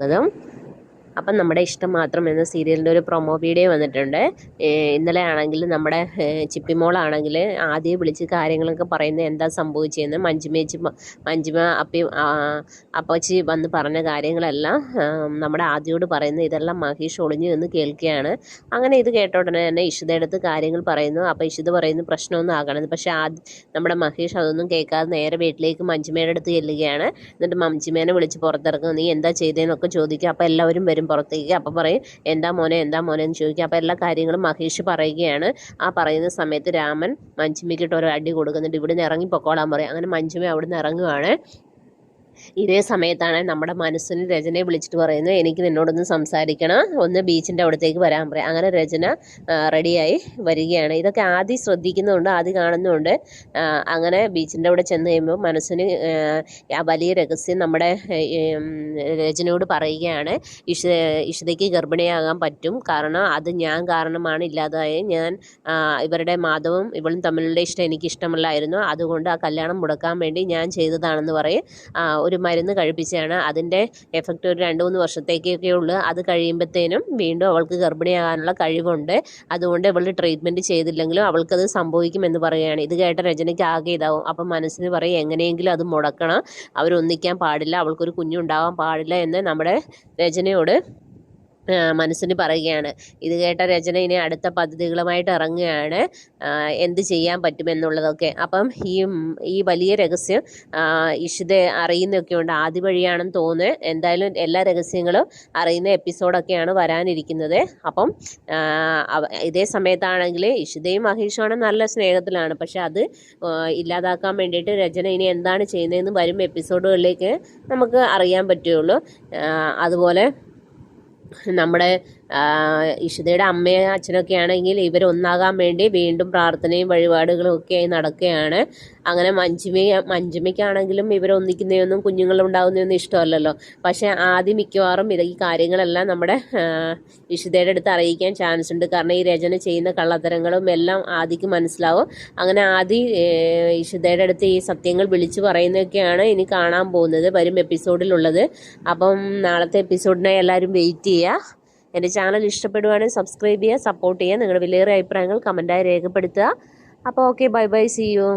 അതും അപ്പം നമ്മുടെ ഇഷ്ടം മാത്രം എന്ന സീരിയലിന്റെ ഒരു പ്രൊമോ വീഡിയോ വന്നിട്ടുണ്ട്. ഇന്നലെ ആണെങ്കിൽ നമ്മുടെ ചിപ്പിമോളാണെങ്കിൽ ആദ്യം വിളിച്ച് കാര്യങ്ങളൊക്കെ പറയുന്നത് എന്താ സംഭവിച്ചതെന്ന് മഞ്ജുമേച്ചി മഞ്ജുമ അപ്പി അപ്പച്ചി വന്ന് പറഞ്ഞ കാര്യങ്ങളെല്ലാം നമ്മുടെ ആദ്യയോട് പറയുന്നത് ഇതെല്ലാം മഹേഷ് ഒളിഞ്ഞു എന്ന് കേൾക്കുകയാണ്. അങ്ങനെ ഇത് കേട്ട ഉടനെ തന്നെ ഇഷിതയെടുത്ത് കാര്യങ്ങൾ പറയുന്നു. അപ്പോൾ ഇഷിത പറയുന്നു പ്രശ്നമൊന്നും ആകണത് പക്ഷേ ആദ്യം നമ്മുടെ മഹേഷ് അതൊന്നും കേൾക്കാതെ നേരെ വീട്ടിലേക്ക് മഞ്ജുമയുടെ അടുത്ത് ചെല്ലുകയാണ്. എന്നിട്ട് മഞ്ജുമേനെ വിളിച്ച് പുറത്തിറങ്ങും നീ എന്താ ചെയ്തതെന്നൊക്കെ ചോദിക്കുക അപ്പോൾ എല്ലാവരും വരും പുറത്തേക്ക് അപ്പം പറയും എന്താ മോനെ എന്താ മോനെ? എന്ന് ചോദിക്കുക അപ്പോൾ എല്ലാ കാര്യങ്ങളും മഹേഷ് പറയുകയാണ്. ആ പറയുന്ന സമയത്ത് രാമൻ മഞ്ജുമിക്കിട്ട് ഒരു അടി കൊടുക്കുന്നുണ്ട്. ഇവിടുന്ന് ഇറങ്ങി പൊക്കോളാൻ പറയും. അങ്ങനെ മഞ്ചുമി അവിടുന്ന് ഇറങ്ങുവാണ്. ഇതേ സമയത്താണ് നമ്മുടെ മനസ്സിന് രചനയെ വിളിച്ചിട്ട് പറയുന്നത് എനിക്ക് നിന്നോടൊന്ന് സംസാരിക്കണം. ഒന്ന് ബീച്ചിന്റെ അവിടത്തേക്ക് വരാൻ പറയാം. അങ്ങനെ രചന റെഡിയായി വരികയാണ്. ഇതൊക്കെ ആദ്യം ശ്രദ്ധിക്കുന്നുണ്ട് ആദ്യം കാണുന്നുണ്ട് അങ്ങനെ ബീച്ചിന്റെ അവിടെ ചെന്ന് കഴിയുമ്പോൾ മനസ്സിന് വലിയ രഹസ്യം നമ്മുടെ രചനയോട് പറയുകയാണ്. ഇഷ ഇഷിതയ്ക്ക് ഗർഭിണിയാകാൻ പറ്റും. കാരണം അത് ഞാൻ കാരണമാണ്. ഇല്ലാതായി ഞാൻ ഇവരുടെ മാധവും ഇവളും തമ്മിലുള്ള ഇഷ്ടം എനിക്ക് ഇഷ്ടമല്ലായിരുന്നു അതുകൊണ്ട് ആ കല്യാണം മുടക്കാൻ വേണ്ടി ഞാൻ ചെയ്തതാണെന്ന് പറയും. ഒരു മരുന്ന് കഴിപ്പിച്ചാണ് അതിന്റെ എഫക്റ്റ് ഒരു രണ്ട് മൂന്ന് വർഷത്തേക്കൊക്കെ ഉള്ളു. അത് കഴിയുമ്പോഴത്തേനും വീണ്ടും അവൾക്ക് ഗർഭിണിയാകാനുള്ള കഴിവുണ്ട്. അതുകൊണ്ട് ഇവൾ ട്രീറ്റ്മെന്റ് ചെയ്തില്ലെങ്കിലും അവൾക്കത് സംഭവിക്കുമെന്ന് പറയുകയാണ്. ഇത് കേട്ട രചനയ്ക്ക് ആകെ ഇതാവും. അപ്പം മനസ്സിന് പറയും എങ്ങനെയെങ്കിലും അത് മുടക്കണം. അവരൊന്നിക്കാൻ പാടില്ല. അവൾക്കൊരു കുഞ്ഞുണ്ടാവാൻ പാടില്ല എന്ന് നമ്മുടെ രചനയോട് മനസ്സിന് പറയുകയാണ്. ഇത് കേട്ട രചന ഇനി അടുത്ത പദ്ധതികളുമായിട്ട് ഇറങ്ങുകയാണ്. എന്ത് ചെയ്യാൻ പറ്റുമെന്നുള്ളതൊക്കെ അപ്പം ഈ ഈ വലിയ രഹസ്യം ഇഷിത അറിയുന്നൊക്കെ ഉണ്ട്. ആദ്യ വഴിയാണെന്ന് തോന്നുന്നത് എന്തായാലും എല്ലാ രഹസ്യങ്ങളും അറിയുന്ന എപ്പിസോഡൊക്കെയാണ് വരാനിരിക്കുന്നത്. അപ്പം ഇതേ സമയത്താണെങ്കിൽ ഇഷിതയും മഹേഷുമാണ് നല്ല സ്നേഹത്തിലാണ്. പക്ഷെ അത് ഇല്ലാതാക്കാൻ വേണ്ടിയിട്ട് രചന ഇനി എന്താണ് ചെയ്യുന്നതെന്ന് വരും എപ്പിസോഡുകളിലേക്ക് നമുക്ക് അറിയാൻ പറ്റുകയുള്ളൂ. അതുപോലെ നമ്മുടെ ഇഷിതയുടെ അമ്മയും അച്ഛനൊക്കെ ആണെങ്കിൽ ഇവരൊന്നാകാൻ വേണ്ടി വീണ്ടും പ്രാർത്ഥനയും വഴിപാടുകളും ഒക്കെ ആയി നടക്കുകയാണ്. അങ്ങനെ മഞ്ജുമ മഞ്ജുമയ്ക്കാണെങ്കിലും ഇവരൊന്നിക്കുന്നതൊന്നും കുഞ്ഞുങ്ങളുണ്ടാകുന്നതൊന്നും ഇഷ്ടമല്ലല്ലോ. പക്ഷേ ആദ്യം മിക്കവാറും ഇത് ഈ കാര്യങ്ങളെല്ലാം നമ്മുടെ ഇഷിതയുടെ അടുത്ത് അറിയിക്കാൻ ചാൻസ് ഉണ്ട്. കാരണം ഈ രചന ചെയ്യുന്ന കള്ളത്തരങ്ങളും എല്ലാം ആദിക്ക് മനസ്സിലാവും. അങ്ങനെ ആദി ഇഷിതയുടെ അടുത്ത് ഈ സത്യങ്ങൾ വിളിച്ചു പറയുന്നതൊക്കെയാണ് ഇനി കാണാൻ പോകുന്നത്. വരും എപ്പിസോഡിലുള്ളത് അപ്പം നാളത്തെ എപ്പിസോഡിനായി എല്ലാവരും വെയിറ്റ് ചെയ്യുക. എന്റെ ചാനൽ ഇഷ്ടപ്പെടുവാണെങ്കിൽ സബ്സ്ക്രൈബ് ചെയ്യുക സപ്പോർട്ട് ചെയ്യുക. നിങ്ങളുടെ വിലയേറിയ അഭിപ്രായങ്ങൾ കമന്റായി രേഖപ്പെടുത്തുക. അപ്പോൾ okay bye bye see you